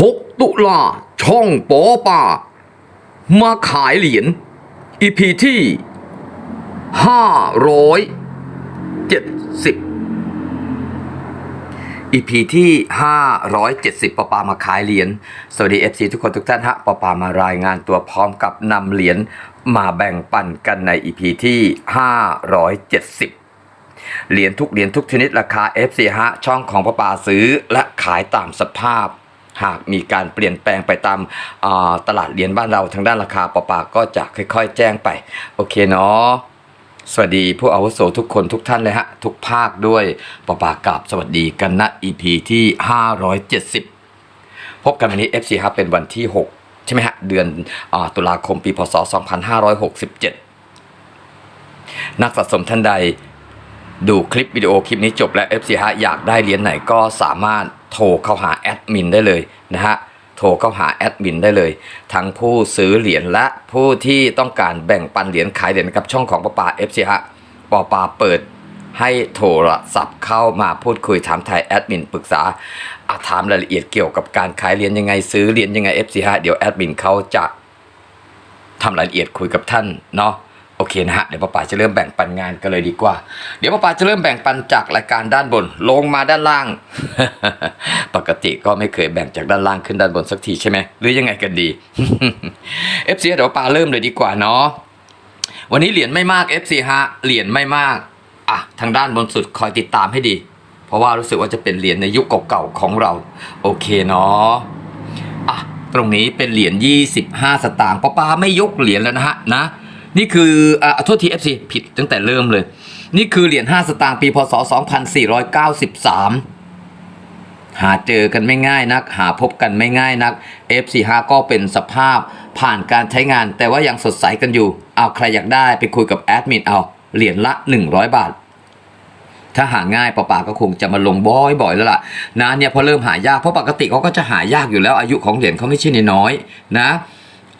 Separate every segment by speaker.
Speaker 1: 6 ตุลาช่องปอป่า มาขายเหรียญ EP ที่ 570 EP ที่ 570ปอปามาขายเหรียญสวัสดี FC ทุกคนทุกท่านฮะปอปามารายงานตัวพร้อมกับนำเหรียญมาแบ่งปันกันใน EP ที่ 570เหรียญทุกเหรียญทุกชนิดราคา FC ฮะช่องของปอปาซื้อและขายตามสภาพ หากมีการเปลี่ยนแปลงไปตามาตลาดเหรียญบ้านเราทางด้านราคาปอปาก็จะค่อย ๆ แจ้งไป โอเคเนาะสวัสดีผู้อาวุโสทุกคนทุกท่านเลยฮะ ทุกภาคด้วยปะปากราบสวัสดีกันณ EP ที่ 570 พบกันวันนี้ FC ครับเป็นวันที่ 6 ใช่ไหมฮะ เดือนอตุลาคมปีพศ 2567 นักสะสมท่านใด ดูคลิปวิดีโอคลิปนี้จบแล้ว FC ฮะอยากได้เหรียญไหนก็สามารถ โทรเข้าหาแอดมินได้เลยนะฮะโทรเข้าหาแอดมินได้เลย ทั้งผู้ซื้อเหรียญและผู้ที่ต้องการแบ่งปันเหรียญขายเหรียญกับช่องของปอปา FC ฮะปอปาเปิดให้โทรศัพท์เข้ามาพูดคุยถามไทยแอดมินปรึกษาอาถามรายละเอียดเกี่ยวกับการขายเหรียญยังไงซื้อเหรียญยังไง FC ฮะเดี๋ยวแอดมินเขาจะทำรายละเอียดคุยกับท่านเนาะ โอเคนะฮะเดี๋ยวป้าป๋าจะเริ่มแบ่งปันงานกันเลยดีกว่า เดี๋ยวป้าป๋าจะเริ่มแบ่งปันจากรายการด้านบน ลงมาด้านล่าง ปกติก็ไม่เคยแบ่งจากด้านล่างขึ้นด้านบนสักทีใช่ไหมหรือยังไงกันดี FC เดี๋ยวป้าป๋าเริ่มเลยดีกว่าเนาะวันนี้เหรียญไม่มาก FC ฮะเหรียญไม่มากอะทางด้านบนสุดคอยติดตามให้ดี เพราะว่ารู้สึกว่าจะเป็นเหรียญในยุคเก่าๆของเรา โอเคเนาะอะตรงนี้เป็นเหรียญ25 สตางค์ป้าป้าไม่ยกเหรียญแล้วนะฮะนะ นี่คืออะโทษที FC ผิดตั้งแต่เริ่มเลย นี่คือเหรียญ5สตางค์ปีพศ 2493 หาเจอกันไม่ง่ายนัก หาพบกันไม่ง่ายนัก F45 ก็เป็นสภาพผ่านการใช้งาน แต่ว่ายังสดใสกันอยู่ เอาใครอยากได้ไปคุยกับแอดมินเอาเหรียญละ 100 บาทถ้าหาง่ายป้าป๋าก็คงจะมาลงบ่อยๆแล้วล่ะนะเนี่ยพอเริ่มหายากเพราะปกติเขาก็จะหายากอยู่แล้วอายุของเหรียญเขาไม่ใช่น้อยนะ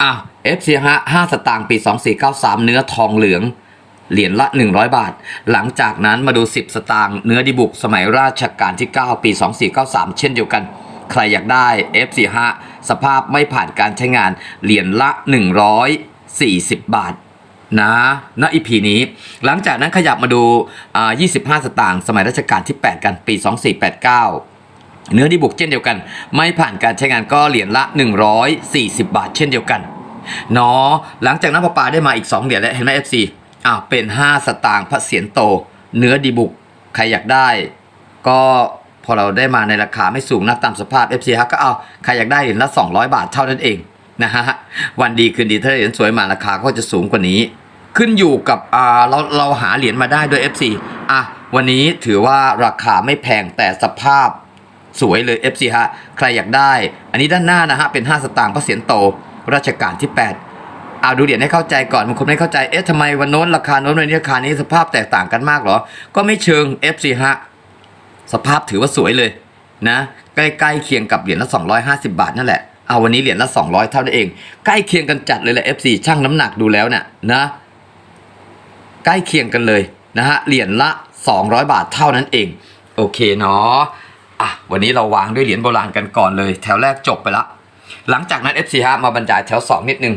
Speaker 1: อะ FC ฮะ5สตางค์ปี 2493 เนื้อทองเหลือง เหรียญละ 100 บาท หลังจากนั้นมาดู 10 สตางค์เนื้อดีบุกสมัยราชการที่ 9 ปี 2493 เช่นเดียวกัน ใครอยากได้ F45 สภาพไม่ผ่านการใช้งาน เหรียญละ 140 บาทนะณอีพีนี้ หลังจากนั้นขยับมาดูอ่า25 สตางค์สมัยรัชกาลที่ 8 กันปี 2489 เนื้อดีบุกเช่นเดียวกัน ไม่ผ่านการใช้งานก็เหรียญละ 140 บาท เช่นเดียวกันเนาะหลังจากนั้นปอปาได้มาอีก 2 เหรียญแล้วเห็นไหม FC อ้าเป็น 5 สตางค์พระเศียรโต เนื้อดีบุกใครอยากได้ ก็พอเราได้มาในราคาไม่สูงนักตามสภาพ FC ฮะก็เอาใครอยากได้เหรียญละ 200 บาทเท่านั้นเองนะฮะวันดีคืนดีถ้าเหรียญสวยมาราคาก็จะสูงกว่านี้ ขึ้นอยู่กับอ่าเราเราหาเหรียญมาได้ด้วย FC อะวันนี้ถือว่าราคาไม่แพงแต่สภาพ สวยเลย FC ฮะ ใครอยากได้ อันนี้ด้านหน้านะฮะ เป็น 5 สตางค์พระเศียรโตรัชกาลที่ 8 เอาดูเหรียญให้เข้าใจก่อนบางคนไม่เข้าใจ เอ๊ะทำไมวันโน้นราคาโน้นวันนี้ราคานี้สภาพแตกต่างกันมากเหรอ ก็ไม่เชิง FC ฮะ สภาพถือว่าสวยเลยนะใกล้ๆเคียงกับเหรียญละ 250 บาทนั่นแหละเอาวันนี้เหรียญละ 200 เท่านั้นเอง ใกล้เคียงกันจัดเลยแหละ FC ช่างน้ำหนักดูแล้วเนี่ยนะ ใกล้เคียงกันเลยนะฮะเหรียญละ 200 บาทเท่านั้นเอง โอเคเนาะ อะวันนี้เราวางด้วยเหรียญโบราณกันก่อนเลย แถวแรกจบไปละ หลังจากนั้น FC ฮะมาบรรยายแถว 2 นิดนึง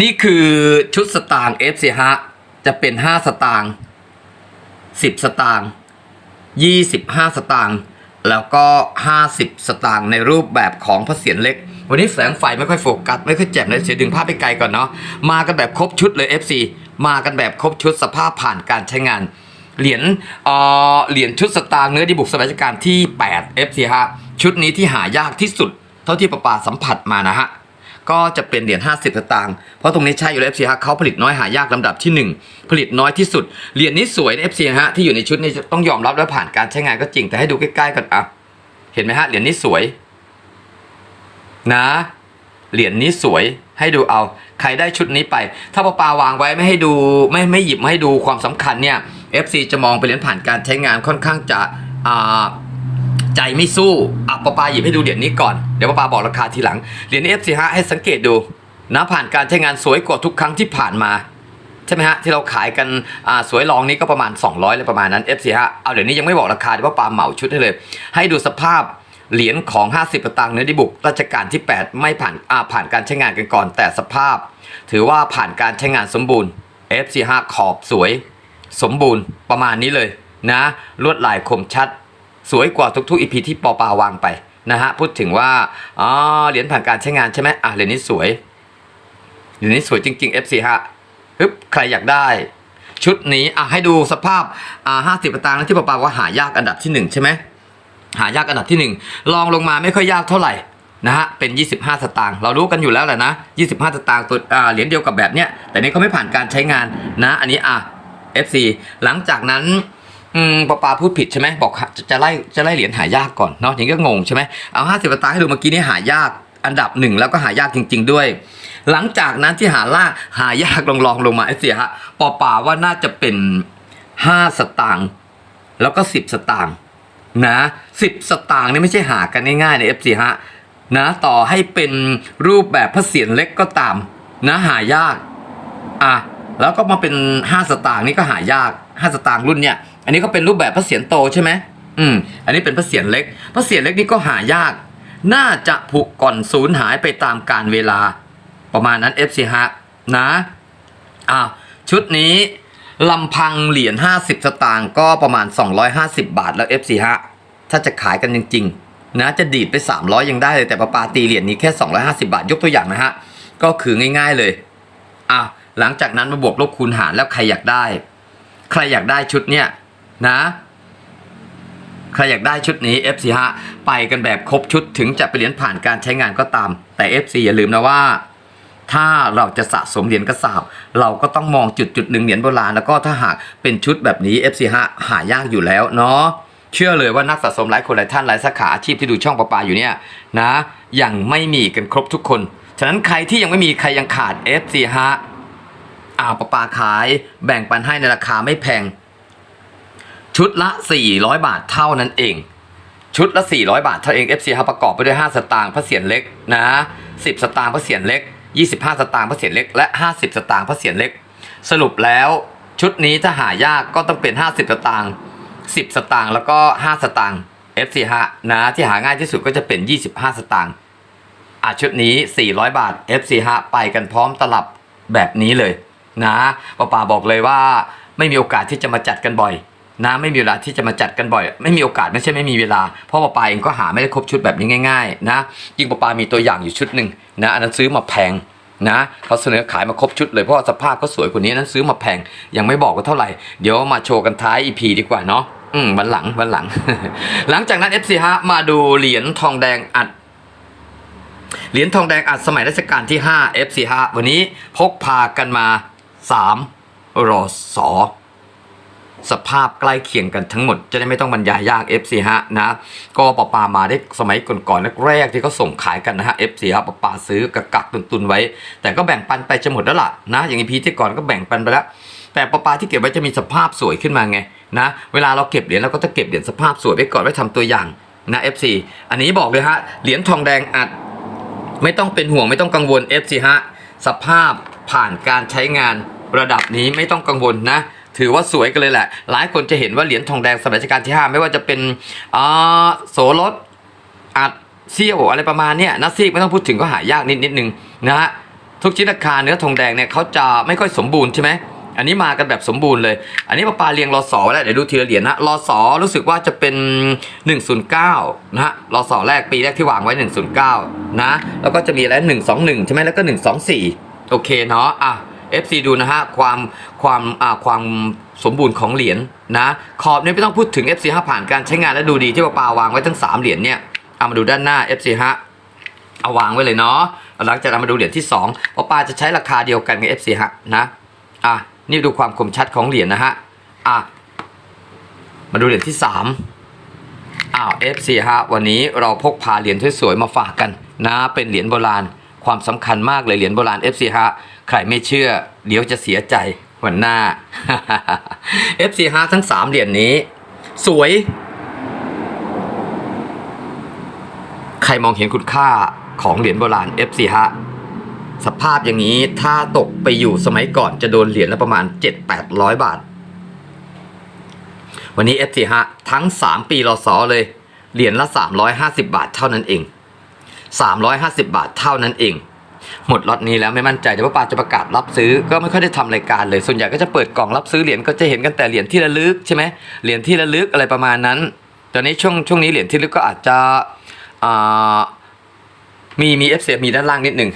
Speaker 1: นี่คือชุดสตางค์ FC ฮะจะเป็น 5 สตางค์10 สตางค์25 สตางค์แล้วก็ 50 สตางค์ในรูปแบบของพระเศียรเล็ก วันนี้แสงไฟไม่ค่อยโฟกัส ไม่ค่อยแจ่มเลยเสียดึงภาพไปไกลก่อนเนาะมากันแบบครบชุดเลย FC มากันแบบครบชุดสภาพผ่านการใช้งาน เหรียญเอ่อเหรียญชุดสตางค์เนื้อดีบุกสมัยรัชกาลที่ 8 FC ฮะชุดนี้ที่หายากที่สุด เท่าที่ประปาสัมผัสมานะฮะก็จะเป็นเหรียญ50สตางค์เพราะตรงนี้ใช่อยู่แล้ว FC ฮะเขาผลิตน้อยหายากลำดับที่ 1 ผลิตน้อยที่สุด เหรียญนี้สวยนะ FC ฮะที่อยู่ในชุดนี้ต้องยอมรับแล้วผ่านการใช้งานก็จริงแต่ให้ดูใกล้ๆกันอะเห็นไหมฮะเหรียญนี้สวย นะ เหรียญนี้สวยให้ดูเอา ใครได้ชุดนี้ไป ถ้าปาปาวางไว้ไม่ให้ดูไม่ไม่หยิบมาให้ดูความสำคัญเนี่ย FC จะมองไปเหรียญผ่านการใช้งานค่อนข้างจะอ่าใจไม่สู้อะปาปาหยิบให้ดูเหรียญนี้ก่อนเดี๋ยวปาปาบอกราคาทีหลังเหรียญ F4 ฮะให้สังเกตดูนะผ่านการใช้งานสวยกว่าทุกครั้งที่ผ่านมาใช่ไหมฮะที่เราขายกันสวยลองนี้ก็ประมาณ 200เลยประมาณนั้น F4 ฮะเอาเดี๋ยวนี้ยังไม่บอกราคาเดี๋ยวปาปาเหมาชุดให้เลย ให้ดูสภาพ เหรียญของ 50สตางค์เนื้อดิบุกรัชกาลที่ 8 ไม่ผ่านอาผ่านการใช้งานกันก่อนแต่สภาพ ถือว่าผ่านการใช้งานสมบูรณ์ FC5 ขอบสวย สมบูรณ์ประมาณนี้เลยนะ ลวดลายคมชัด สวยกว่าทุกๆอีพีที่ปอปาวางไปนะฮะพูดถึงว่าอ๋อเหรียญผ่านการใช้งานใช่ไหมอะเหรียญนี้สวยเหรียญนี้สวยจริงๆ FC ฮะฮึบใครอยากได้ ชุดนี้อะให้ดูสภาพอ่าห้าสิบตางค์ที่ปอปาว่าหายากอันดับที่หนึ่งใช่ไหม หายากอันดับที่หนึ่งลองลงมาไม่ค่อยยากเท่าไหร่นะฮะเป็น 25 สตางค์เรารู้กันอยู่แล้วแหละนะ 25 สตางค์ตัวเหรียญเดียวกับแบบเนี้ยแต่นี้เขาไม่ผ่านการใช้งานนะอันนี้อะ FC หลังจากนั้นอืมปอปาพูดผิดใช่ไหมบอกจะจะไล่จะไล่เหรียญหายากก่อนเนาะอย่างนี้ก็งงใช่ไหมเอาห้าสิบตางค์ให้ดูเมื่อกี้นี้หายากอันดับหนึ่งแล้วก็หายากจริง ๆด้วย หลังจากนั้นที่หาล่าหายากลองลองลงมาไอ้เสียฮะปอปาว่าน่าจะเป็นห้าสตางค์แล้วก็สิบสตางค์ นะสิบสตางค์นี่ไม่ใช่หากันง่ายๆในเอฟซีฮะนะต่อให้เป็นรูปแบบพระเศียรเล็กก็ตาม นะหายากอะแล้วก็มาเป็น 5 สตางค์นี่ก็หายาก 5 สตางค์รุ่นเนี่ย อันนี้ก็เป็นรูปแบบพระเศียรโตใช่ไหมอืม อันนี้เป็นพระเศียรเล็กพระเศียรเล็กนี่ก็หายาก น่าจะผุก่อนสูญหายไปตามกาลเวลา ประมาณนั้น FC ฮะนะอะชุดนี้ ลำพังเหรียญ50 สตางค์ก็ประมาณ 250 บาทแล้ว FC ฮะ ถ้าจะขายกันจริงๆนะจะดีดไป 300 ยังได้เลย แต่ปาปาตีเหรียญนี้แค่ 250 บาท ยกตัวอย่างนะฮะ ก็คือง่าย ๆเลย อะ หลังจากนั้นมาบวกลบคูณหารแล้วใครอยากได้ ใครอยากได้ชุดเนี้ยนะใครอยากได้ชุดนี้ FC ฮะ ไปกันแบบครบชุดถึงจะไปเหรียญผ่านการใช้งานก็ตาม แต่ FC อย่าลืมนะว่า ถ้าเราจะสะสมเหรียญกระสาบเราก็ต้องมองจุดจุดหนึ่งเหรียญโบราณแล้วก็ถ้าหากเป็นชุดแบบนี้ FC ฮะหายากอยู่แล้วเนาะเชื่อเลยว่านักสะสมหลายคนหลายท่านหลายสาขาอาชีพที่ดูช่องประปาอยู่เนี่ยนะยังไม่มีกันครบทุกคน ฉะนั้นใครที่ยังไม่มีใครยังขาด FC ฮะอ่าประปาขายแบ่งปันให้ในราคาไม่แพง ชุดละ 400 บาทเท่านั้นเอง ชุดละ 400 บาทเท่าเอง FC ฮะประกอบไปด้วย 5 สตางค์พระเศียรเล็กนะ10 สตางค์พระเศียรเล็ก 25 สตางค์พระเศียรเล็ก และ 50 สตางค์พระเศียรเล็ก สรุปแล้วชุดนี้ถ้าหายากก็ต้องเป็น 50 สตางค์ 10 สตางค์แล้วก็ 5 สตางค์ FC ฮะนะที่หาง่ายที่สุดก็จะเป็น 25 สตางค์อะชุดนี้ 400 บาท FC ฮะไปกันพร้อมตลับแบบนี้เลยนะป้าป่าบอกเลยว่าไม่มีโอกาสที่จะมาจัดกันบ่อย นะไม่มีเวลาที่จะมาจัดกันบ่อย ไม่มีโอกาสไม่ใช่ไม่มีเวลา เพราะป้าปาเองก็หาไม่ได้ครบชุดแบบนี้ง่ายๆนะจริงป้าปามีตัวอย่างอยู่ชุดหนึ่งนะอันนั้นซื้อมาแพงนะเขาเสนอขายมาครบชุดเลยเพราะสภาพก็สวยกว่านี้นนั้นซื้อมาแพงยังไม่บอกว่าเท่าไหร่ เดี๋ยวมาโชว์กันท้าย EP ดีกว่าเนาะอืมวันหลังวันหลัง หลังจากนั้น FC ฮะมาดูเหรียญทองแดงอัดเหรียญทองแดงอัดสมัยรัชกาลที่5 FC ฮะวันนี้พกพากันมา3รอสอ สภาพใกล้เคียงกันทั้งหมด จะได้ไม่ต้องบรรยายยาก FC ฮะนะก็ปะปามาได้สมัยก่อนๆแรกๆที่เขาส่งขายกันนะฮะ FC ฮะปะปาซื้อกะกักตุนๆไว้ แต่ก็แบ่งปันไปจะหมดแล้วล่ะนะอย่างอีพีที่ก่อนก็แบ่งปันไปแล้ว แต่ปะปาที่เก็บไว้จะมีสภาพสวยขึ้นมาไงนะเวลาเราเก็บเหรียญเราก็จะเก็บเหรียญสภาพสวยไว้ก่อนไว้ทำตัวอย่างนะ FC อันนี้บอกเลยฮะเหรียญทองแดงอัด ไม่ต้องเป็นห่วงไม่ต้องกังวล FC ฮะสภาพผ่านการใช้งานระดับนี้ไม่ต้องกังวลนะ ถือว่าสวยกันเลยแหละ หลายคนจะเห็นว่าเหรียญทองแดงสมัยรัชกาลที่ 5 ไม่ว่าจะเป็นอโสรถอัดเซี่ยวอะไรประมาณเนี้ยนะซีกไม่ต้องพูดถึงก็หายากนิดนิดนึงนะฮะทุกชิ้นราคาเนื้อทองแดงเนี่ยเขาจะไม่ค่อยสมบูรณ์ใช่ไหมอันนี้มากันแบบสมบูรณ์เลย อันนี้ปลาปลาเรียงรอสอไว้แล้วเดี๋ยวดูทีละเหรียญนะรอสอรู้สึกว่าจะเป็น 109 นะฮะรอสอแรกปีแรกที่วางไว้ 109 นะ แล้วก็จะมีอะไร121 ใช่ไหมแล้วก็ 124 โอเคเนาะอะ FC ดูนะฮะความความความสมบูรณ์ของเหรียญนะขอบนี่ยไม่ต้องพูดถึง FC ฮะผ่านการใช้งานและดูดีที่ปาปาวางไว้ทั้ง 3 เหรียญเนี่ยเอามาดูด้านหน้า FC ฮะเอาวางไว้เลยเนาะหลังจากนั้นมาดูเหรียญที่2ปาปาจะใช้ราคาเดียวกันกับ FC ฮะนะอะนี่ดูความคมชัดของเหรียญนะฮะอะมาดูเหรียญที่3อ้าว FC ฮะวันนี้เราพกพาเหรียญสวยๆมาฝากกันนะเป็นเหรียญโบราณ ความสำคัญมากเลยเหรียญโบราณ FC ฮะใครไม่เชื่อ เดี๋ยวจะเสียใจวันหน้า FC ฮะทั้ง 3 เหรียญนี้ สวย ใครมองเห็นคุณค่าของเหรียญโบราณ FC ฮะสภาพอย่างนี้ถ้าตกไปอยู่สมัยก่อนจะโดนเหรียญละประมาณ 7-800 บาท วันนี้ FC ฮะทั้ง 3 ปีรอสอเลยเหรียญละ 350 บาทเท่านั้นเอง 350 บาทเท่านั้นเอง หมดล็อตนี้แล้วไม่มั่นใจเดี๋ยวป้าปาจะประกาศรับซื้อก็ไม่ค่อยได้ทำรายการเลย ส่วนใหญ่ก็จะเปิดกล่องรับซื้อเหรียญก็จะเห็นกันแต่เหรียญที่ระลึกใช่ไหมเหรียญที่ระลึกอะไรประมาณนั้น ตอนนี้ช่วงช่วงนี้เหรียญที่ระลึกก็อาจจะมีมีเอฟเซมีด้านล่างนิดหนึ่ง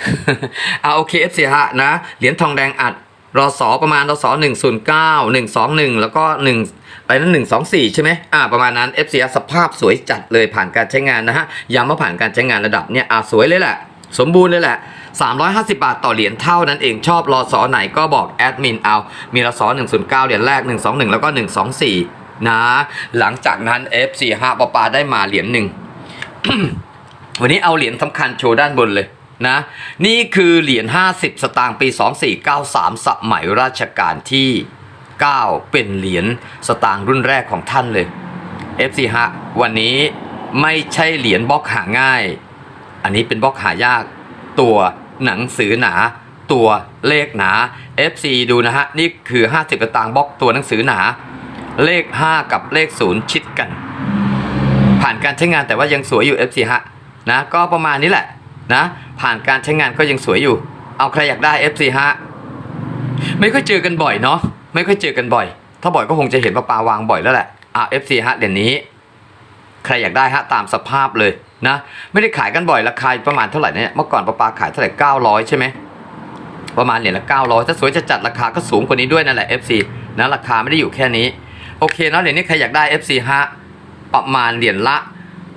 Speaker 1: อ่าโอเคเอฟเซฮะนะเหรียญทองแดงอัด รอสอประมาณรอสอหนึ่งศูนย์เก้าหนึ่งสองหนึ่งแล้วก็หนึ่งไรนั้นหนึ่งสองสี่ใช่ไหมอ่าประมาณนั้น f อสภาพสวยจัดเลยผ่านการใช้งานนะฮะย้ำว่าผ่านการใช้งานระดับเนี่ยอ่าสวยเลยแหละสมบูรณ์เลยแหละ 350 บาทต่อเหรียญเท่านั้นเอง ชอบรอสอไหนก็บอกแอดมินเอา มีรอสอ109 เหรียญแรก 121 แล้วก็ 124 นะ หลังจากนั้น F45 ปอปาได้มาเหรียญหนึ่ง วันนี้เอาเหรียญสำคัญโชว์ด้านบนเลย นะนี่คือเหรียญ 50 สตางค์ปี 2493 สมัยราชการที่ 9 เป็นเหรียญสตางค์รุ่นแรกของท่านเลย F45 วันนี้ไม่ใช่เหรียญบล็อกหาง่าย อันนี้เป็นบล็อกหายาก ตัวหนังสือหนา ตัวเลขหนา FC ดูนะฮะ นี่คือ 50 สตางค์บล็อกตัวหนังสือหนา เลข 5 กับเลข 0 ชิดกัน ผ่านการใช้งานแต่ว่ายังสวยอยู่ FC ฮะนะก็ประมาณนี้แหละนะ ผ่านการใช้งานก็ยังสวยอยู่ เอาใครอยากได้ FC ฮะไม่ค่อยเจอกันบ่อยเนาะไม่ค่อยเจอกันบ่อย ถ้าบ่อยก็คงจะเห็นปลาปาวางบ่อยแล้วแหละอะ FC ฮะเดี๋ยวนี้ ใครอยากได้ฮะตามสภาพเลยนะไม่ได้ขายกันบ่อยราคาประมาณเท่าไหร่เนี่ยเมื่อก่อนปลาปลาขายเท่าไหร่900 ใช่ไหมประมาณเหรียญละ900ถ้าสวยจะจัดราคาก็สูงกว่านี้ด้วยนั่นแหละ FC นะราคาไม่ได้อยู่แค่นี้ โอเคเนาะเหรียญนี้ใครอยากได้ FC ฮะประมาณเหรียญละ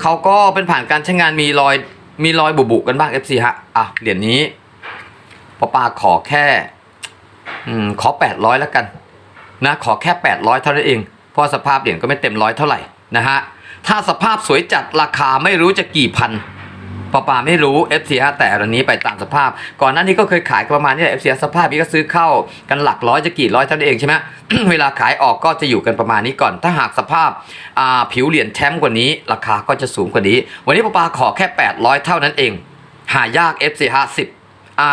Speaker 1: เขาก็เป็นผ่านการใช้งานมีรอย มีรอยบุบุๆกันบ้าง FC ฮะ อะ เหรียญนี้ป้าป้าขอแค่ อืม ขอ 800 แล้วกัน นะ ขอแค่ 800 เท่านั้นเอง เพราะสภาพเหรียญก็ไม่เต็มร้อยเท่าไหร่นะฮะ ถ้าสภาพสวยจัดราคาไม่รู้จะกี่พัน ปาปาไม่รู้ FC ฮะแต่อันนี้ไปตามสภาพ ก่อนหน้านี้ก็เคยขายประมาณนี้แหละ FC สภาพนี้ก็ซื้อเข้ากันหลักร้อยจะกี่ร้อยเท่านั้นเองใช่ไหมเวลาขายออกก็จะอยู่กันประมาณนี้ก่อน ถ้าหากสภาพผิวเหรียญแชมป์กว่านี้ ราคาก็จะสูงกว่านี้ วันนี้ปาปาขอแค่ 800 เท่านั้นเอง หายาก FC 50อ่า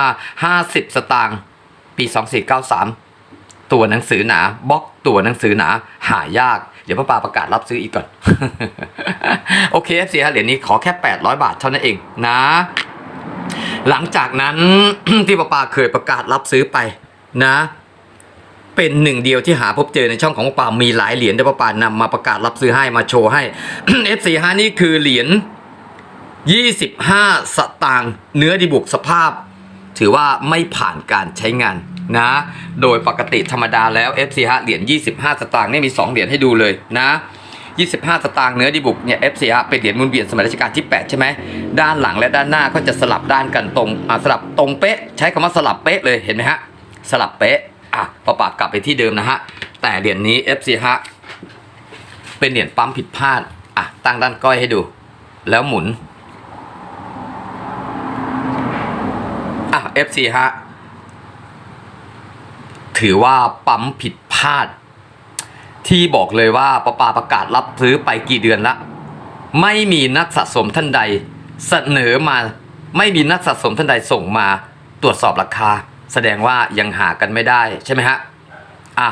Speaker 1: 50 สตางค์ปี 2493 ตัวหนังสือหนาบล็อกตัวหนังสือหนาหายาก เดี๋ยวป้าปาประกาศรับซื้ออีกก่อน โอเคเสียเหรียญนี้ขอแค่ 800 บาทเท่านั้นเองนะ หลังจากนั้นที่ป้าปาเคยประกาศรับซื้อไปนะเป็นหนึ่งเดียวที่หาพบเจอในช่องของป้าปามีหลายเหรียญที่ป้าปานำมาประกาศรับซื้อให้มาโชว์ให้ F45 นี่คือเหรียญ 25 สตางค์เนื้อดีบุกสภาพ ถือว่าไม่ผ่านการใช้งาน นะ โดยปกติธรรมดาแล้ว FC ฮะเหรียญ25 สตางค์เนี่ยมี 2 เหรียญให้ดูเลยนะ 25 สตางค์เนื้อดีบุกเนี่ย FC ฮะเป็นเหรียญมุนเวียนสมัยรัชกาลที่ 8 ใช่ไหมด้านหลังและด้านหน้าก็จะสลับด้านกันตรงอ่าสลับตรงเป๊ะ ใช้คำว่าสลับเป๊ะเลยเห็นไหมฮะสลับเป๊ะอะพอปากกลับไปที่เดิมนะฮะแต่เหรียญนี้ FC ฮะเป็นเหรียญปั๊มผิดพลาดอะตั้งด้านก้อยให้ดู แล้วหมุนอะ FC ฮะ ถือว่าปั๊มผิดพลาด ที่บอกเลยว่าปะปาประกาศรับซื้อไปกี่เดือนละ ไม่มีนักสะสมท่านใด เสนอมาไม่มีนักสะสมท่านใดส่งมาตรวจสอบราคา แสดงว่ายังหากันไม่ได้ใช่ไหมฮะอะ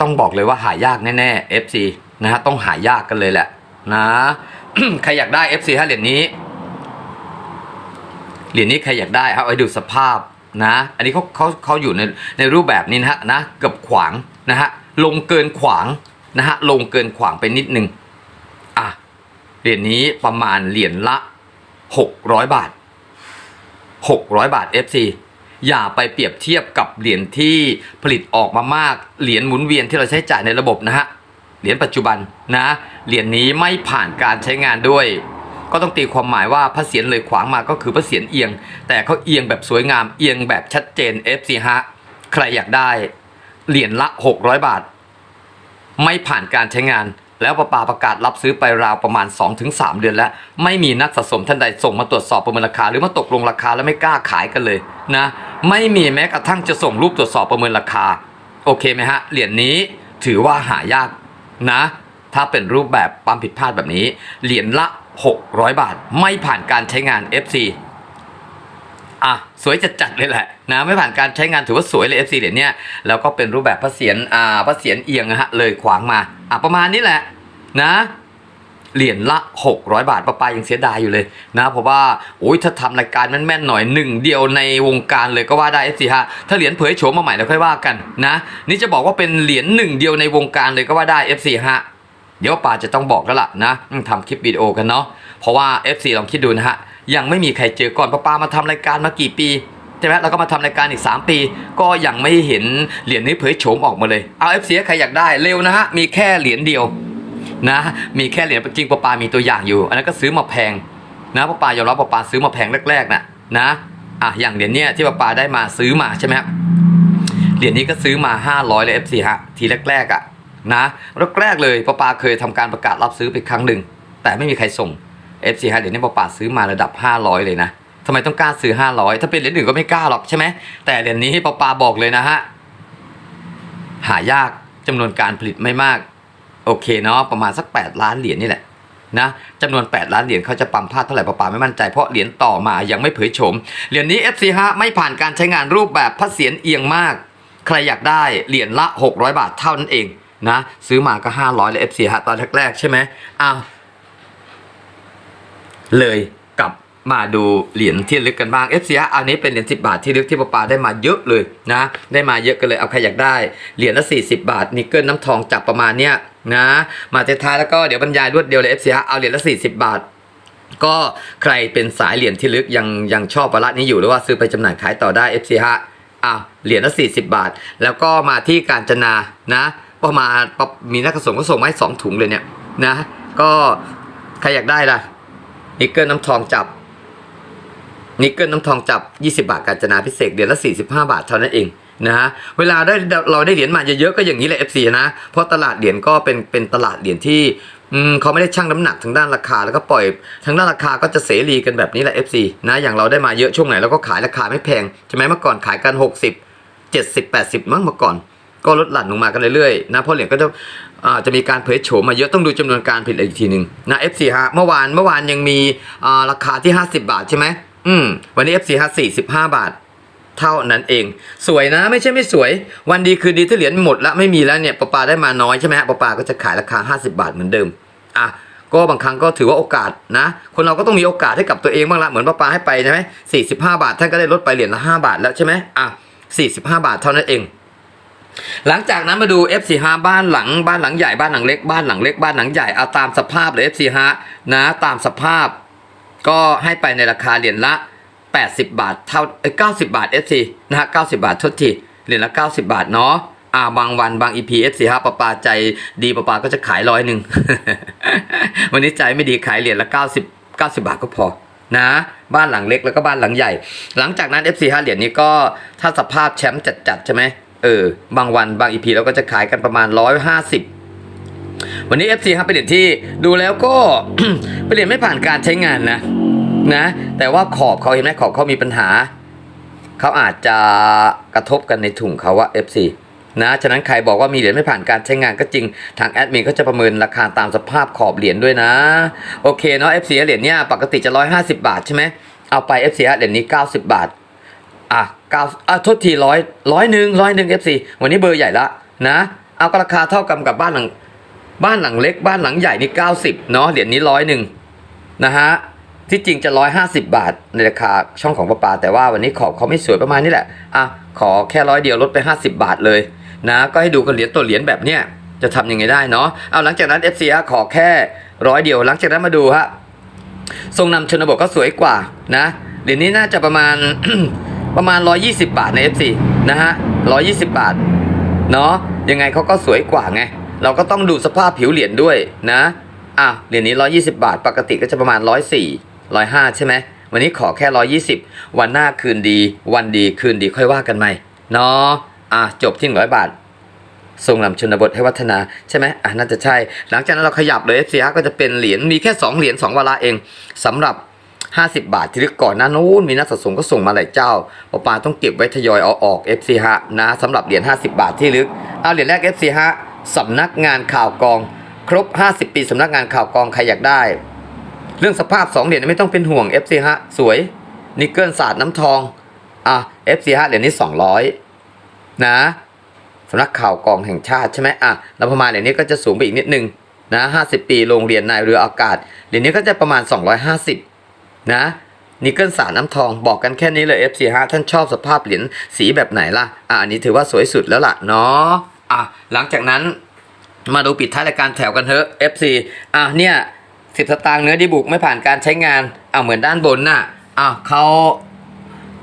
Speaker 1: ต้องบอกเลยว่าหายากแน่ๆ FC นะฮะต้องหายากกันเลยแหละนะใครอยากได้ FC ฮะเหรียญนี้เหรียญนี้ใครอยากได้เอาไปดูสภาพ นะ อันนี้เขาเขาเขาอยู่ในในรูปแบบนี้นะฮะนะเกือบขวางนะฮะลงเกินขวางนะฮะลงเกินขวางไปนิดนึงอะเหรียญนี้ประมาณเหรียญละ 600 บาท 600 บาท FC อย่าไปเปรียบเทียบกับเหรียญที่ผลิตออกมามากเหรียญหมุนเวียนที่เราใช้จ่ายในระบบนะฮะเหรียญปัจจุบันนะเหรียญนี้ไม่ผ่านการใช้งานด้วย ก็ต้องตีความหมายว่าพระเศียรเลยขวางมาก็คือพระเศียรเอียง แต่เขาเอียงแบบสวยงามเอียงแบบชัดเจน FC ฮะใครอยากได้เหรียญละ 600 บาท ไม่ผ่านการใช้งาน แล้วประปาประกาศรับซื้อไปราวประมาณ 2-3 เดือนแล้ว ไม่มีนักสะสมท่านใดส่งมาตรวจสอบประเมินราคา หรือมาตกลงราคาแล้วไม่กล้าขายกันเลยนะไม่มีแม้กระทั่งจะส่งรูปตรวจสอบประเมินราคา โอเคไหมฮะเหรียญนี้ถือว่าหายากนะ ถ้าเป็นรูปแบบปั๊มผิดพลาดแบบนี้ เหรียญละ 600 บาท ไม่ผ่านการใช้งาน FC อะสวยจัดจัดๆเลยแหละนะไม่ผ่านการใช้งานถือว่าสวยเลย FC เหรียญเนี้ยแล้วก็เป็นรูปแบบพระเศียรอ่าพระเศียรเอียงนะฮะเลยขวางมาอะประมาณนี้แหละนะเหรียญละ 600 บาทป้าปายังเสียดายอยู่เลยนะเพราะว่าโอ้ยถ้าทำรายการแม่นๆหน่อยหนึ่งเดียวในวงการเลยก็ว่าได้ FC ฮะถ้าเหรียญเผยโฉมมาใหม่แล้วค่อยว่ากันนะนี่จะบอกว่าเป็นเหรียญหนึ่งเดียวในวงการเลยก็ว่าได้ FC ฮะ เดี๋ยวป้าจะต้องบอกแล้วล่ะนะอืมทำคลิปวิดีโอกันเนาะเพราะว่า FC ลองคิดดูนะฮะยังไม่มีใครเจอก่อนป้าปามาทำรายการมากี่ปีใช่ไหมเราก็มาทำรายการอีก 3 ปี ก็ยังไม่เห็นเหรียญนี้เผยโฉมออกมาเลยเอา FC ใครอยากได้เร็วนะฮะมีแค่เหรียญเดียวนะมีแค่เหรียญจริงปะปามีตัวอย่างอยู่ อันนั้นก็ซื้อมาแพงนะปะปายอมรับปะปาซื้อมาแพงแรกๆนะนะอะอย่างเหรียญเนี้ยที่ปะปาได้มาซื้อมาใช่ไหมครับเหรียญนี้ก็ซื้อมา 500เลย FC ฮะทีแรกๆอะ นะแรกๆเลยปะปาเคยทำการประกาศรับซื้อไปครั้งหนึ่งแต่ไม่มีใครส่ง FC ฮะเหรียญนี้ปะปาซื้อมาระดับ 500 เลยนะทำไมต้องกล้าซื้อ 500 ถ้าเป็นเหรียญอื่นก็ไม่กล้าหรอกใช่ไหมแต่เหรียญนี้ปะปาบอกเลยนะฮะหายากจำนวนการผลิตไม่มาก โอเคเนาะประมาณสัก 8 ล้านเหรียญนี่แหละนะจำนวน 8 ล้านเหรียญเขาจะปั๊มพลาดเท่าไหร่ปะปาไม่มั่นใจเพราะเหรียญต่อมายังไม่เผยโฉมเหรียญนี้ FC ฮะไม่ผ่านการใช้งานรูปแบบพระเศียรเอียงมาก ใครอยากได้เหรียญละ 600 บาทเท่านั้นเอง นะ ซื้อมาก็ 500เลย FC ฮะตอนแรกๆใช่ไหมอ้าวเลยกลับมาดูเหรียญที่ลึกกันบ้าง FC ฮะอันนี้เป็นเหรียญ10 บาทที่ลึกที่ปะปาได้มาเยอะเลยนะ ได้มาเยอะกันเลยเอาใครอยากได้เหรียญละ 40 บาทนิกเกิลน้ำทองจับประมาณเนี้ยนะมาท้ายแล้วก็เดี๋ยวบรรยายรวดเดียวเลย FC ฮะเอาเหรียญละ 40 บาทก็ใครเป็นสายเหรียญที่ลึกยังยังชอบวาระนี้อยู่หรือว่าซื้อไปจำหน่ายขายต่อได้ FC ฮะอะเหรียญละ40 บาท แล้วก็มาที่กาญจนานะ ประมาณมีนักกระส่งก็ส่งมาให้สองถุงเลยเนี่ยนะก็ใครอยากได้ล่ะนิกเกิลน้ำทองจับนิกเกิลน้ำทองจับ 20 บาทกาญจนาพิเศษเดือนละ 45 บาทเท่านั้นเองนะฮะเวลาได้เราได้เหรียญมาเยอะๆก็อย่างนี้แหละ FC นะเพราะตลาดเหรียญก็เป็นเป็นตลาดเหรียญที่อืมเขาไม่ได้ชั่งน้ำหนักทางด้านราคาแล้วก็ปล่อยทางด้านราคาก็จะเสรีกันแบบนี้แหละ FC นะอย่างเราได้มาเยอะช่วงไหนเราก็ขายราคาไม่แพงใช่ไหมเมื่อก่อนขายกัน 60 70 80 มั้งเมื่อก่อน ก็ลดหลั่นลงมากันเรื่อยๆนะเพราะเหรียญก็จะจะมีการเผยโฉมมาเยอะต้องดูจำนวนการผลิตอีกทีหนึ่งนะ FC ฮะเมื่อวานเมื่อวานยังมีราคาที่ 50 บาทใช่ไหมอืมวันนี้ FC ฮะ45 บาท เท่านั้นเอง สวยนะไม่ใช่ไม่สวย วันดีคืนดีถ้าเหรียญหมดแล้วไม่มีแล้วเนี่ยปะปาได้มาน้อยใช่ไหมฮะปะปาก็จะขายราคา 50 บาทเหมือนเดิมอะก็บางครั้งก็ถือว่าโอกาสนะ คนเราก็ต้องมีโอกาสให้กับตัวเองบ้างละเหมือนปะปาให้ไปใช่ไหม45บาทท่านก็ได้ลดไปเหรียญละ5บาทแล้วใช่ไหมอะ45บาทเท่านั้นเอง หลังจากนั้นมาดู F45 บ้านหลังบ้านหลังใหญ่บ้านหลังเล็กบ้านหลังเล็กบ้านหลังใหญ่เอาตามสภาพเลย F45 นะตามสภาพ ก็ให้ไปในราคาเหรียญละ 80 บาทเท่าเอ้ย90 บาท FC นะฮะ90 บาททดทีเหรียญละ 90 บาทเนาะอ่าบางวันบาง EP FC ฮะปะปาใจดีปะปาก็จะขายร้อยหนึ่ง วันนี้ใจไม่ดีขายเหรียญละ 90 90 บาทก็พอนะบ้านหลังเล็กแล้วก็บ้านหลังใหญ่ หลังจากนั้น FC 5เหรียญนี้ก็ถ้าสภาพแชมป์จัดๆใช่ไหม เออบางวันบาง EP เราก็จะขายกันประมาณ 150วันนี้ FC ครับเป็นเหรียญที่ดูแล้วก็ เป็นเหรียญไม่ผ่านการใช้งานนะนะ แต่ว่าขอบเขาเห็นไหมขอบเขามีปัญหา เขาอาจจะกระทบกันในถุงเขาว่า FC นะฉะนั้นใครบอกว่ามีเหรียญไม่ผ่านการใช้งานก็จริงทางแอดมินเขาจะประเมินราคาตามสภาพขอบเหรียญด้วยนะ โอเคเนาะ FC เหรียญเนี้ยปกติจะ 150 บาทใช่ไหมเอาไป FC เหรียญนี้ 90 บาทอะ เก้าอะโทษทีร้อยร้อยหนึ่งร้อยหนึ่ง FC วันนี้เบอร์ใหญ่ละนะ เอาราคาเท่ากันกับบ้านหลัง บ้านหลังเล็ก บ้านหลังใหญ่นี่90เนาะเหรียญนี้ร้อยหนึ่งนะฮะที่จริงจะ150บบาทในราคาช่องของปลาปา แต่ว่าวันนี้ขอบเขาไม่สวยประมาณนี้แหละอะขอแค่ร้อยเดียวลดไป50บาทเลยนะ ก็ให้ดูกันเหรียญตัวเหรียญแบบเนี้ยจะทำยังไงได้เนาะเอาหลังจากนั้น FC ฮะขอแค่ร้อยเดียว หลังจากนั้นมาดูฮะทรงนำชนบทก็สวยกว่านะเหรียญนี้น่าจะประมาณ ประมาณ 120 บาทใน FC นะฮะ 120 บาท เนาะยังไงเขาก็สวยกว่าไง เราก็ต้องดูสภาพผิวเหรียญด้วยนะ อะ เหรียญนี้ 120 บาท ปกติก็จะประมาณ 104 105 ใช่ไหม วันนี้ขอแค่ 120 วันหน้าคืนดี วันดีคืนดีค่อยว่ากันใหม่เนาะอะ จบที่ 100 บาททรงนำชนบทให้วัฒนาใช่ไหมอะน่าจะใช่ หลังจากนั้นเราขยับเลย f อ r ก็จะเป็นเหรียญมีแค่ 2 เหรียญ2วาระเองสำหรับ 50 บาทที่ลึกก่อนหน้านู้นมีนักสะสมก็ส่งมาหลายเจ้าปอปาต้องเก็บไว้ทยอยเอาออก FC ฮะนะสำหรับเหรียญ50 บาทที่ลึกเอาเหรียญแรก FC ฮะสำนักงานข่าวกอง ครบ 50 ปีสำนักงานข่าวกองใครอยากได้ เรื่องสภาพ2เหรียญไม่ต้องเป็นห่วง FC ฮะสวยนิกเกิลศาสตร์น้ำทองอะ FC ฮะเหรียญนี้ 200 นะสำนักข่าวกองแห่งชาติใช่ไหมอะแล้วประมาณเหรียญนี้ก็จะสูงไปอีกนิดนึงนะ50 ปีโรงเรียนนายเรืออากาศเหรียญนี้ก็จะประมาณ 250 นะนิกเกิลสารน้ำทองบอกกันแค่นี้เลย FC ฮะท่านชอบสภาพเหรียญสีแบบไหนล่ะ อะอันนี้ถือว่าสวยสุดแล้วล่ะเนาะอะหลังจากนั้นมาดูปิดท้ายรายการแถวกันเถอะ FC อะเนี่ยสิบสตางค์เนื้อดีบุกไม่ผ่านการใช้งานอะเหมือนด้านบนน่ะอะเขา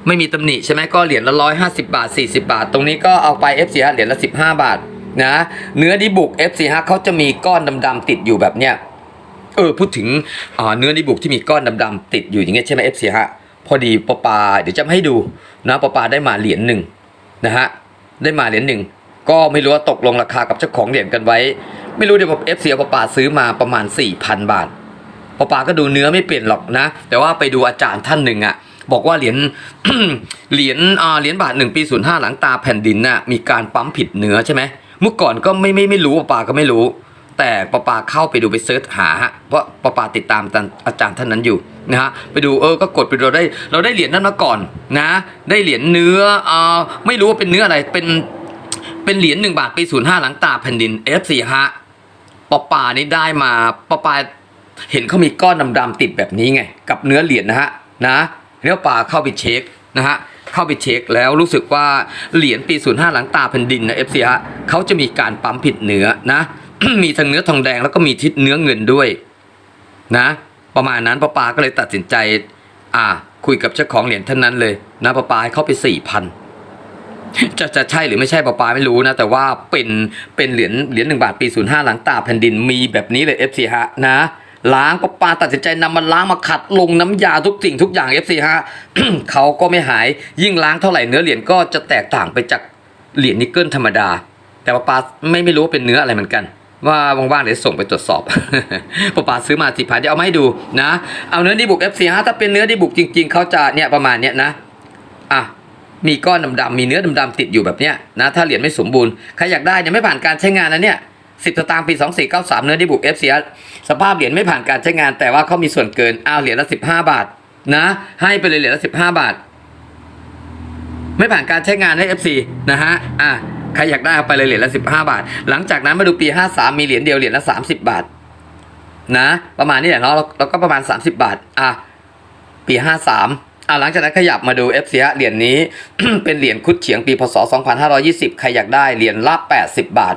Speaker 1: ไม่มีตำหนิใช่ไหมก็เหรียญละร้อยห้าสิบาท40บาท ตรงนี้ก็เอาไป FC ฮะเหรียญละ15บาทนะเนื้อดีบุก FC ฮะเขาจะมีก้อนดำๆติดอยู่แบบเนี้ย เออพูดถึงเนื้อในบุกที่มีก้อนดำๆติดอยู่อย่างเงี้ยใช่ไหมเอฟซีฮะพอดีปอปาเดี๋ยวจะให้ดูนะปอปาได้มาเหรียญหนึ่งนะฮะได้มาเหรียญหนึ่งก็ไม่รู้ว่าตกลงราคากับเจ้าของเหรียญกันไว้ ไม่รู้เดี๋ยวเอฟซีปอปาซื้อมาประมาณ 4,000 บาทปอปาก็ดูเนื้อไม่เปลี่ยนหรอกนะ แต่ว่าไปดูอาจารย์ท่านหนึ่งอะบอกว่าเหรียญเหรียญเหรียญบาทหนึ่งปีศูนย์ห้าหลังตาแผ่นดินน่ะมีการปั๊มผิดเนื้อใช่ไหมเมื่อก่อนก็ไม่ไม่ไม่รู้ปอปาก็ไม่รู้ แต่ปอปาเข้าไปดูไปเซิร์ชหาฮะเพราะปอปาติดตามอาจารย์ท่านนั้นอยู่นะฮะไปดูเออก็กดไปเราได้เราได้เหรียญนั้นมาก่อนนะ ได้เหรียญเนื้ออ่าไม่รู้ว่าเป็นเนื้ออะไรเป็นเป็นเหรียญหนึ่งบาทปีศูนย์ห้าหลังตาแผ่นดิน F4 ฮะปอปานี่ได้มาปอปาเห็นเขามีก้อนดำๆติดแบบนี้ไง กับเนื้อเหรียญนะฮะนะเนื้อปาเข้าไปเช็คนะฮะเข้าไปเช็คแล้วรู้สึกว่าเหรียญปี 05 หลังตาแผ่นดินนะ FC ฮะเขาจะมีการปั๊มผิดเนื้อนะ มีทั้งเนื้อทองแดงแล้วก็มีทิศเนื้อเงินด้วย นะ ประมาณนั้นป้าปาก็เลยตัดสินใจ อ่า คุยกับเจ้าของเหรียญท่านนั้นเลย นะป้าปาให้เข้าไปสี่พันจะจะใช่หรือไม่ใช่ป้าปาไม่รู้นะ แต่ว่าเป็นเป็นเหรียญเหรียญหนึ่งบาทปีศูนย์ห้าหลังตาแผ่นดินมีแบบนี้เลย FC ฮะนะล้างป้าปาตัดสินใจนำมันล้างมาขัดลงน้ำยาทุกสิ่งทุกอย่าง FC ฮะเขาก็ไม่หายยิ่งล้างเท่าไหร่เนื้อเหรียญก็จะแตกต่างไปจากเหรียญนิกเกิลธรรมดา แต่ป้าปาไม่ไม่รู้ว่าเป็นเนื้ออะไรเหมือนกัน ว่าว่างๆเดี๋ยวส่งไปตรวจสอบป้าปาซื้อมาสิพันจะเอามาให้ดูนะ เอาเนื้อดีบุก F4 ฮะถ้าเป็นเนื้อดีบุกจริง ๆเขาจะเนี่ยประมาณเนี้ยนะ อะ มีก้อนดำๆมีเนื้อดำๆติดอยู่แบบเนี้ยนะ ถ้าเหรียญไม่สมบูรณ์ ใครอยากได้เนี่ยไม่ผ่านการใช้งานนะเนี่ยสิบตางค์ปี2493เนื้อดีบุก F4 สภาพเหรียญไม่ผ่านการใช้งาน แต่ว่าเขามีส่วนเกินอ้าวเหรียญละ15บาท นะ ให้ไปเลยเหรียญละ15บาท ไม่ผ่านการใช้งานให้ FC นะฮะ อะ ใครอยากได้เอาไปเลยเหรียญละ 15 บาท หลังจากนั้นมาดูปี 53 มีเหรียญเดียวเหรียญละ 30 บาท นะ ประมาณนี้แหละเนาะแล้วก็ประมาณ 30 บาท อะ ปี 53อะหลังจากนั้นขยับมาดู FC ฮะเหรียญนี้ เป็นเหรียญคุดเฉียงปีพศ 2520 ใครอยากได้เหรียญละ 80 บาท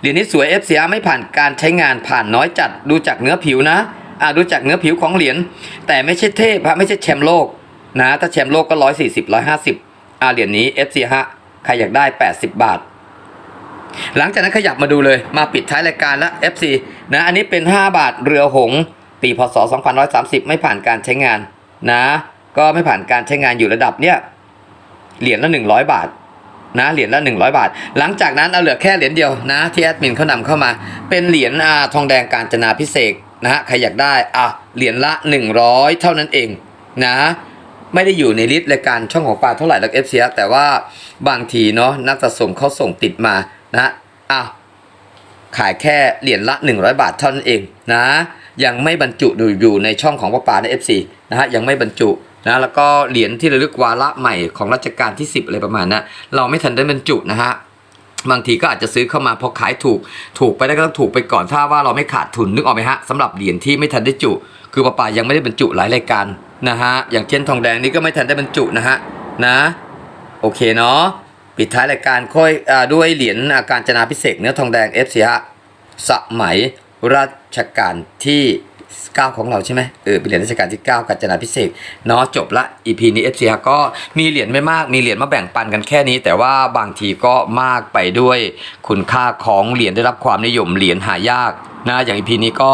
Speaker 1: เหรียญนี้สวย FC ฮะไม่ผ่านการใช้งานผ่านน้อยจัดดูจากเนื้อผิวนะอะดูจากเนื้อผิวของเหรียญแต่ไม่ใช่เทพฮะไม่ใช่แชมป์โลกนะถ้าแชมป์โลกก็ 140 150อะเหรียญนี้ FC ฮะ ใครอยากได้ 80 บาท หลังจากนั้นขยับมาดูเลยมาปิดท้ายรายการแล้ว FC นะอันนี้เป็น 5 บาทเรือหงส์ปีพศ2130 ไม่ผ่านการใช้งานนะ ก็ไม่ผ่านการใช้งานอยู่ระดับเนี้ยเหรียญละ 100 บาทนะเหรียญละ 100 บาท หลังจากนั้นเอาเหลือแค่เหรียญเดียวนะที่แอดมินเขานำเข้ามา เป็นเหรียญอาทองแดงการจนาพิเศษนะฮะใครอยากได้อะเหรียญละ 100 เท่านั้นเองนะ ไม่ได้อยู่ในลิสต์รายการช่องของปลาเท่าไหร่หรอกเอฟซีแต่ว่าบางทีเนาะนักสะสมเขาส่งติดมานะอะขายแค่เหรียญละ 100 บาทเท่านั้นเองนะยังไม่บรรจุอยู่ในช่องของป้าปาใน FC นะฮะยังไม่บรรจุนะแล้วก็เหรียญที่ระลึกวาระใหม่ของรัชกาลที่ 10 อะไรประมาณนั้นเราไม่ทันได้บรรจุนะฮะบางทีก็อาจจะซื้อเข้ามาพอขายถูก ถูกไปได้ก็ต้องถูกไปก่อนถ้าว่าเราไม่ขาดทุนนึกออกไหมฮะสำหรับเหรียญที่ไม่ทันได้จุ คือป้าปลายังไม่ได้บรรจุหลายรายการ นะฮะอย่างเช่นทองแดงนี้ก็ไม่ทันได้บรรจุนะฮะนะโอเคเนาะปิดท้ายรายการค่อยอาด้วยเหรียญอาการจนาพิเศษเนื้อทองแดง f อฟซีฮะสมัยรัชกาลที่ 9 ของเราใช่ไหมเออเป็นเหรียญรัชกาลที่ 9กาญจนาพิเศษเนาะจบละ EP นี้ f อ h ก็มีเหรียญไม่มากมีเหรียญมาแบ่งปันกันแค่นี้ แต่ว่าบางทีก็มากไปด้วยคุณค่าของเหรียญได้รับความนิยมเหรียญหายากนะอย่าง EP นี้ก็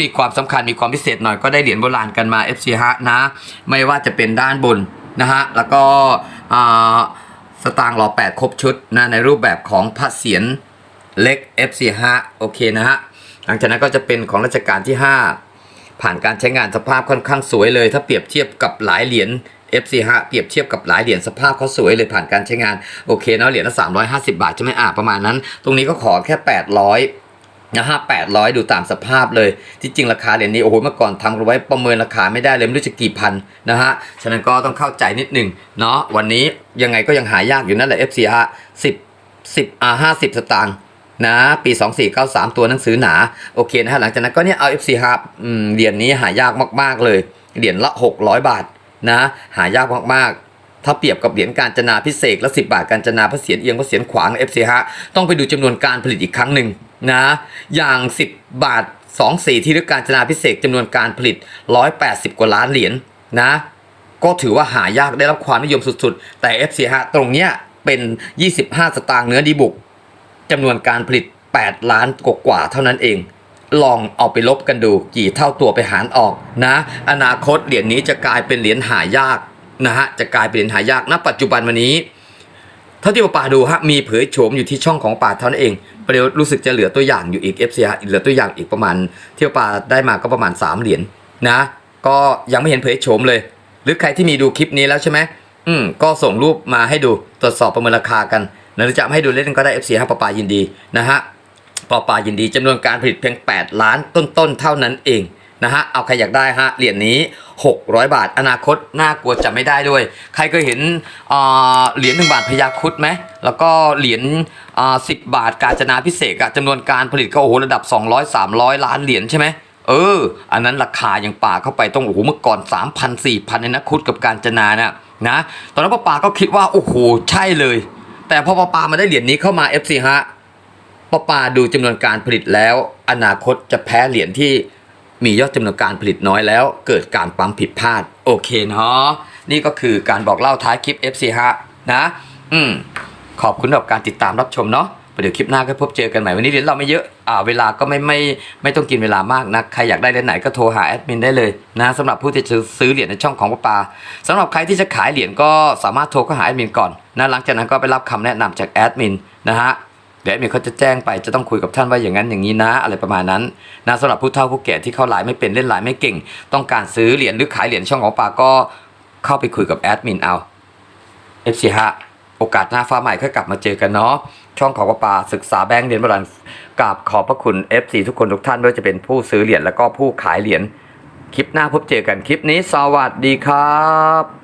Speaker 1: มีความสำคัญมีความพิเศษหน่อยก็ได้เหรียญโบราณกันมา f อ h นะ ไม่ว่าจะเป็นด้านบนนะฮะแล้วก็อ่าสตางค์รอ8ครบชุดนะในรูปแบบของพระเศียรเล็ก FC5 โอเคนะฮะ หลังจากนั้นก็จะเป็นของรัชกาลที่ 5 ผ่านการใช้งานสภาพค่อนข้างสวยเลย ถ้าเปรียบเทียบกับหลายเหรียญ FC5 เปรียบเทียบกับหลายเหรียญสภาพเขาสวยเลยผ่านการใช้งานโอเคเนาะเหรียญละ350 บาทใช่ไหมอ่าประมาณนั้น ตรงนี้ก็ขอแค่ 800นะฮะ800ดูตามสภาพเลย ที่จริงราคาเหรียญนี้โอ้โหเมื่อก่อนทำกันไว้ประเมินราคาไม่ได้เลยไม่รู้จะกี่พันนะฮะ ฉะนั้นก็ต้องเข้าใจนิดหนึ่งเนาะวันนี้ยังไงก็ยังหายากอยู่นั่นแหละ FC ฮะ10 10อ่า50 สตางค์ นะปี 2493 ตัวหนังสือหนา โอเคนะฮะหลังจากนั้นก็เนี่ยเอา FC ฮาอืมเหรียญนี้หายากมากๆเลย เหรียญละ 600 บาทนะหายากมากๆ ถ้าเปรียบกับเหรียญการจนาพิเศษละ 10 บาทการจนาพระเศียรเอียงพระเศียรขวาง FC ฮะต้องไปดูจำนวนการผลิตอีกครั้งหนึ่งนะอย่าง 10 บาท 2 สีที่เรียกการจนาพิเศษจำนวนการผลิต 180 กว่าล้านเหรียญนะก็ถือว่าหายากได้รับความนิยมสุดๆ แต่ FC ฮะตรงเนี้ยเป็น 25 สตางค์เนื้อดีบุก จำนวนการผลิต 8 ล้านกกว่าเท่านั้นเอง ลองเอาไปลบกันดูกี่เท่าตัวไปหารออกนะ อนาคตเหรียญนี้จะกลายเป็นเหรียญหายากนะฮะจะกลายเป็นเหรียญหายากณปัจจุบันวันนี้เท่าที่ป่าดูฮะมีเผยโฉมอยู่ที่ช่องของป่าเท่านั้นเองประเดี๋ยวรู้สึกจะเหลือตัวอย่างอยู่อีก FC ฮะเหลือตัวอย่างอีกประมาณ เที่ยวป่าได้มาก็ประมาณ 3 เหรียญนะก็ยังไม่เห็นเผยโฉมเลย หรือใครที่มีดูคลิปนี้แล้วใช่ไหมอืมก็ส่งรูปมาให้ดูตรวจสอบประเมินราคากัน นะหรือจะให้ดูเล่นก็ได้ FC ฮะปอปายินดีนะฮะปอปายินดีจำนวนการผลิตเพียง 8 ล้านต้นๆเท่านั้นเองนะฮะเอาใครอยากได้ฮะเหรียญนี้ 600 บาท อนาคตน่ากลัวจะไม่ได้ด้วย ใครเคยเห็นเหรียญหนึ่งบาทพยาคุดไหมแล้วก็เหรียญสิบบาทกาญจนาพิเศษอะจำนวนการผลิตก็โอ้โหระดับ 200 300 ล้านเหรียญใช่ไหมเออ อันนั้นราคายังป่าเข้าไปต้องโอ้โหเมื่อก่อน 3,000 4,000ในนะคุดกับการจนานะนะ ตอนนั้นป้าปาก็คิดว่าโอ้โหใช่เลย แต่พอป้าปามาได้เหรียญนี้เข้ามา FC ฮะป้าปาดูจำนวนการผลิตแล้ว อนาคตจะแพ้เหรียญที่มียอดจำนวนการผลิตน้อยแล้ว เกิดการปั๊มผิดพลาด โอเคเนาะนี่ก็คือการบอกเล่าท้ายคลิป FC ฮะนะ อืมขอบคุณสำหรับการติดตามรับชมเนาะเดี๋ยวคลิปหน้าก็พบเจอกันใหม่วันนี้เหรียญเราไม่เยอะอ่าเวลาก็ไม่ไม่ไม่ต้องกินเวลามากนะใครอยากได้เหรียญไหนก็โทรหาแอดมินได้เลยนะสำหรับผู้ที่จะซื้อเหรียญในช่องของป้าปาสำหรับใครที่จะขายเหรียญก็สามารถโทรเข้าหาแอดมินก่อน นะหลังจากนั้นก็ไปรับคำแนะนำจากแอดมินนะฮะเดี๋ยวแอดมินเขาจะแจ้งไปจะต้องคุยกับท่านว่าอย่างนั้นอย่างนี้นะ อะไรประมาณนั้นนะสำหรับผู้เฒ่าผู้แก่ที่เข้าไลน์ไม่เป็นเล่นไลน์ไม่เก่ง ต้องการซื้อเหรียญหรือขายเหรียญช่องของปาก็เข้าไปคุยกับแอดมินเอา FC ฮะโอกาสหน้าฟ้าใหม่ค่อยกลับมาเจอกันเนาะช่องของปาศึกษาแบงก์เหรียญโบราณกราบขอบพระคุณ FC ทุกคนทุกท่านไม่ว่าจะเป็นผู้ซื้อเหรียญแล้วก็ผู้ขายเหรียญคลิปหน้าพบเจอกันคลิปนี้ สวัสดีครับ